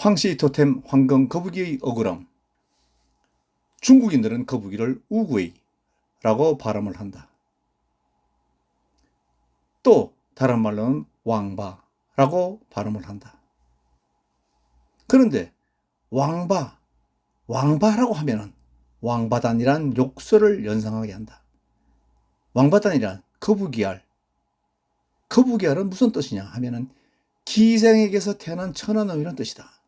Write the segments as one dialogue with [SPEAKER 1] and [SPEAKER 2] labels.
[SPEAKER 1] 황씨 토템 황금 거북이의 억울함. 중국인들은 거북이를 우구이라고 발음을 한다. 또 다른 말로는 왕바라고 발음을 한다. 그런데 왕바, 왕바라고 하면은 왕바단이란 욕설을 연상하게 한다. 왕바단이란 거북이알. 거북이알은 무슨 뜻이냐 하면은 기생에게서 태어난 천하놈이란 뜻이다.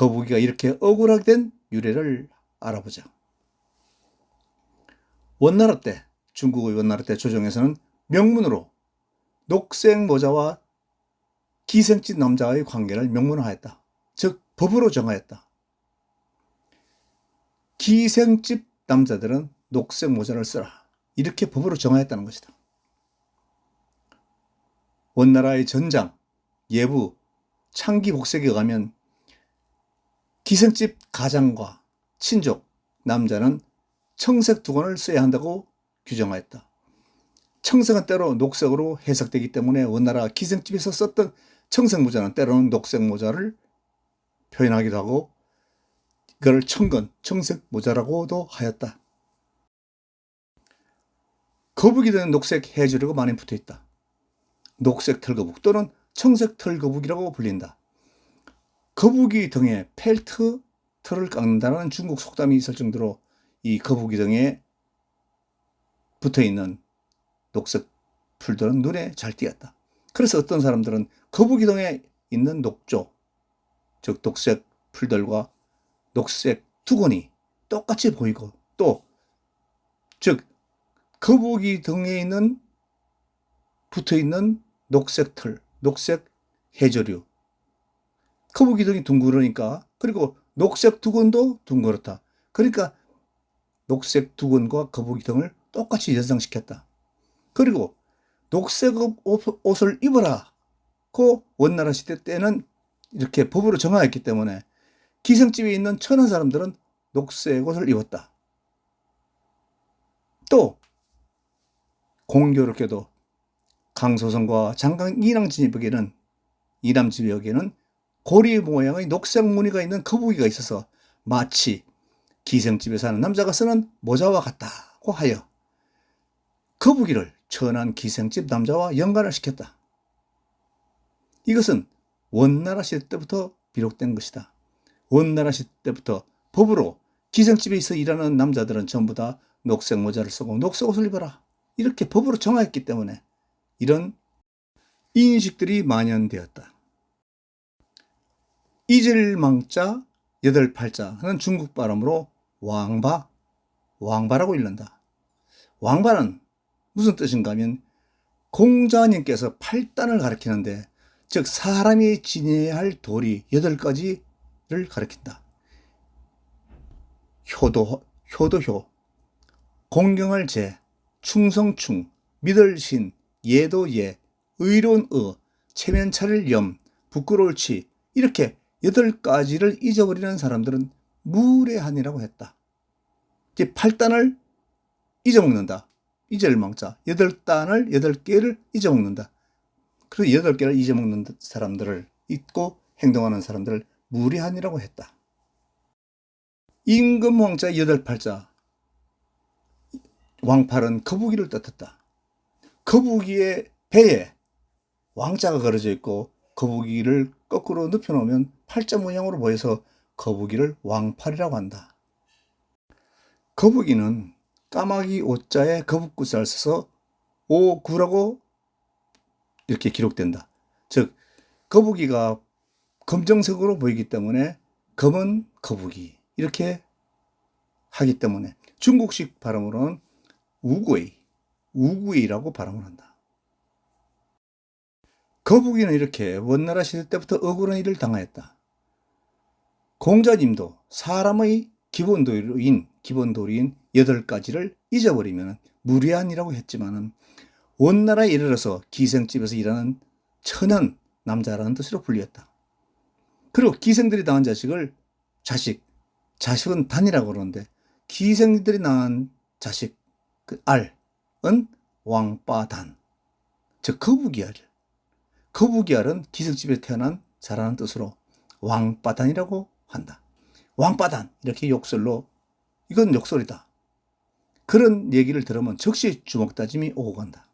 [SPEAKER 1] 거북이가 이렇게 억울하게 된 유래를 알아보자. 원나라 때, 중국의 원나라 때 조정에서는 명문으로 녹색 모자와 기생집 남자의 관계를 명문화했다. 즉, 법으로 정하였다. 기생집 남자들은 녹색 모자를 쓰라. 이렇게 법으로 정하였다는 것이다. 원나라의 전장, 예부, 창기 복색에 가면 기생집 가장과 친족, 남자는 청색 두건을 써야 한다고 규정하였다. 청색은 때로 녹색으로 해석되기 때문에 원나라 기생집에서 썼던 청색 모자는 때로는 녹색 모자를 표현하기도 하고 그걸 청건, 청색 모자라고도 하였다. 거북이 등 녹색 해주류가 많이 붙어 있다. 녹색 털거북 또는 청색 털거북이라고 불린다. 거북이 등에 펠트 털을 깎는다는 중국 속담이 있을 정도로 이 거북이 등에 붙어 있는 녹색 풀들은 눈에 잘 띄었다. 그래서 어떤 사람들은 거북이 등에 있는 녹조, 즉 녹색 풀들과 녹색 두건이 똑같이 보이고 또, 즉, 거북이 등에 있는 붙어 있는 녹색 털, 녹색 해조류. 거북이 등이 둥그러니까, 그리고 녹색 두건도 둥그렇다. 그러니까 녹색 두건과 거북이 등을 똑같이 연상시켰다. 그리고 녹색 옷을 입어라. 그 원나라 시대 때는 이렇게 법으로 정하였기 때문에 기생집에 있는 천한 사람들은 녹색 옷을 입었다. 또 공교롭게도 강소성과 장강 이랑 진입에게는 이남집역에는 고리 모양의 녹색 무늬가 있는 거북이가 있어서 마치 기생집에 사는 남자가 쓰는 모자와 같다고 하여 거북이를 천한 기생집 남자와 연관을 시켰다. 이것은 원나라 시대 때부터 비록된 것이다. 원나라 시대 때부터 법으로 기생집에 있어 일하는 남자들은 전부 다 녹색 모자를 쓰고 녹색 옷을 입어라. 이렇게 법으로 정하였기 때문에 이런 인식들이 만연되었다. 이질망자 여덟팔자 하는 중국 발음으로 왕바, 왕바라고 읽는다. 왕바는 무슨 뜻인가 하면 공자님께서 팔단을 가리키는데 즉 사람이 지내야 할 도리 여덟 가지를 가리킨다. 효도, 효도효, 공경할 제, 충성충, 믿을 신, 예도예, 의로운 의, 체면차를 염, 부끄러울 치 이렇게 여덟 가지를 잊어버리는 사람들은 무례한이라고 했다. 이제 8단을 잊어먹는다. 잊을망자. 여덟 단을 여덟 개를 잊어먹는다. 그래서 여덟 개를 잊어먹는 사람들을 잊고 행동하는 사람들을 무례한이라고 했다. 임금왕자 여덟 팔자. 왕팔은 거북이를 뜻했다. 거북이의 배에 왕자가 걸어져 있고 거북이를 거꾸로 눕혀놓으면 팔자 모양으로 보여서 거북이를 왕팔이라고 한다. 거북이는 까마귀 오자에 거북구자를 써서 오구라고 이렇게 기록된다. 즉 거북이가 검정색으로 보이기 때문에 검은 거북이 이렇게 하기 때문에 중국식 발음으로는 우구이, 우구이라고 발음을 한다. 거북이는 이렇게 원나라 시대 때부터 억울한 일을 당하였다. 공자님도 사람의 기본 도리인 기본 도리인 여덟 가지를 잊어버리면 무례한이라고 했지만은 원나라에 이르러서 기생집에서 일하는 천한 남자라는 뜻으로 불렸다. 그리고 기생들이 낳은 자식을 자식, 자식은 단이라고 그러는데 기생들이 낳은 자식 그 알은 왕빠단, 즉 거북이 알. 거북이알은 기생집에 태어난 자라는 뜻으로 왕바단이라고 한다. 왕바단 이렇게 욕설로 이건 욕설이다. 그런 얘기를 들으면 즉시 주먹다짐이 오고 간다.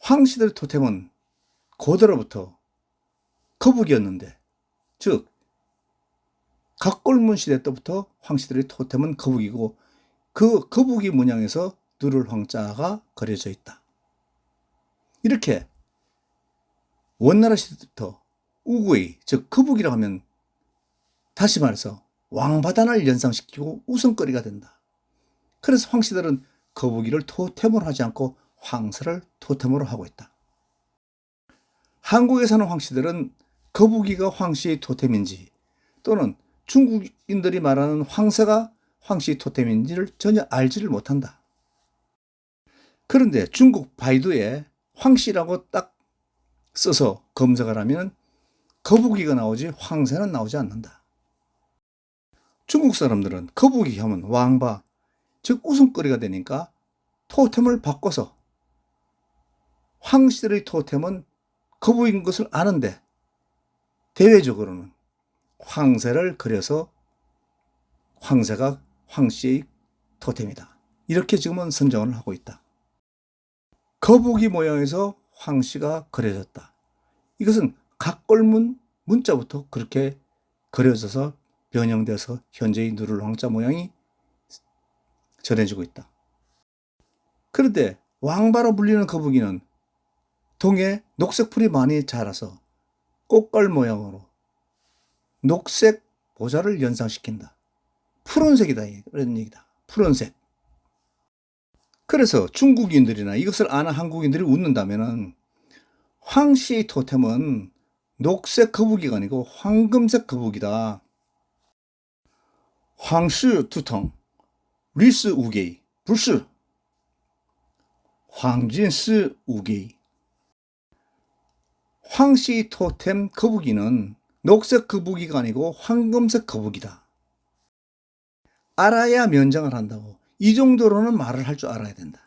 [SPEAKER 1] 황씨들의 토템은 고대로부터 거북이였는데 즉 각골문 시대 때부터 황씨들의 토템은 거북이고 그 거북이 문양에서 누를 황자가 그려져 있다. 이렇게 원나라 시대부터 우구이 즉 거북이라고 하면 다시 말해서 왕바단을 연상시키고 우선거리가 된다. 그래서 황씨들은 거북이를 토템으로 하지 않고 황새를 토템으로 하고 있다. 한국에 사는 황씨들은 거북이가 황씨의 토템인지 또는 중국인들이 말하는 황새가 황씨의 토템인지를 전혀 알지를 못한다. 그런데 중국 바이두에 황씨라고 딱 써서 검색을 하면 거북이가 나오지 황새는 나오지 않는다. 중국 사람들은 거북이 하면 왕바, 즉 웃음거리가 되니까 토템을 바꿔서 황씨들의 토템은 거북인 것을 아는데 대외적으로는 황새를 그려서 황새가 황씨의 토템이다. 이렇게 지금은 선정을 하고 있다. 거북이 모양에서 황씨가 그려졌다. 이것은 각골문 문자부터 그렇게 그려져서 변형돼서 현재의 누를 황자 모양이 전해지고 있다. 그런데 왕바로 불리는 거북이는 동해 녹색 풀이 많이 자라서 꽃갈 모양으로 녹색 보자를 연상시킨다. 푸른색이다. 이런 얘기다. 푸른색. 그래서 중국인들이나 이것을 아는 한국인들이 웃는다면은 황씨의 토템은 녹색 거북이가 아니고 황금색 거북이다. 황씨 투통, 리스 우게이, 不是 황진스 우게이. 황씨 토템 거북이는 녹색 거북이가 아니고 황금색 거북이다. 알아야 면장을 한다고. 이 정도로는 말을 할 줄 알아야 된다.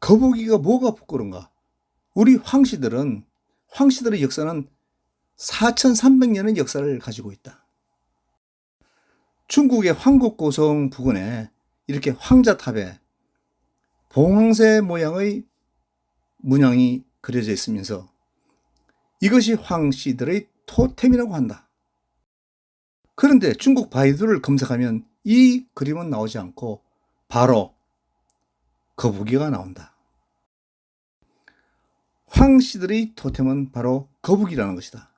[SPEAKER 1] 거북이가 뭐가 부끄러운가? 우리 황씨들은, 황씨들의 역사는 4,300년의 역사를 가지고 있다. 중국의 황국 고성 부근에 이렇게 황자탑에 봉황새 모양의 문양이 그려져 있으면서 이것이 황씨들의 토템이라고 한다. 그런데 중국 바이두를 검색하면 이 그림은 나오지 않고 바로 거북이가 나온다. 황씨들의 토템은 바로 거북이라는 것이다.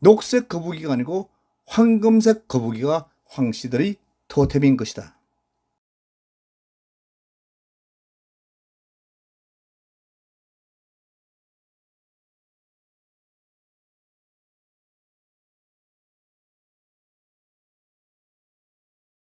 [SPEAKER 1] 녹색 거북이가 아니고 황금색 거북이가 황씨들의 토템인 것이다.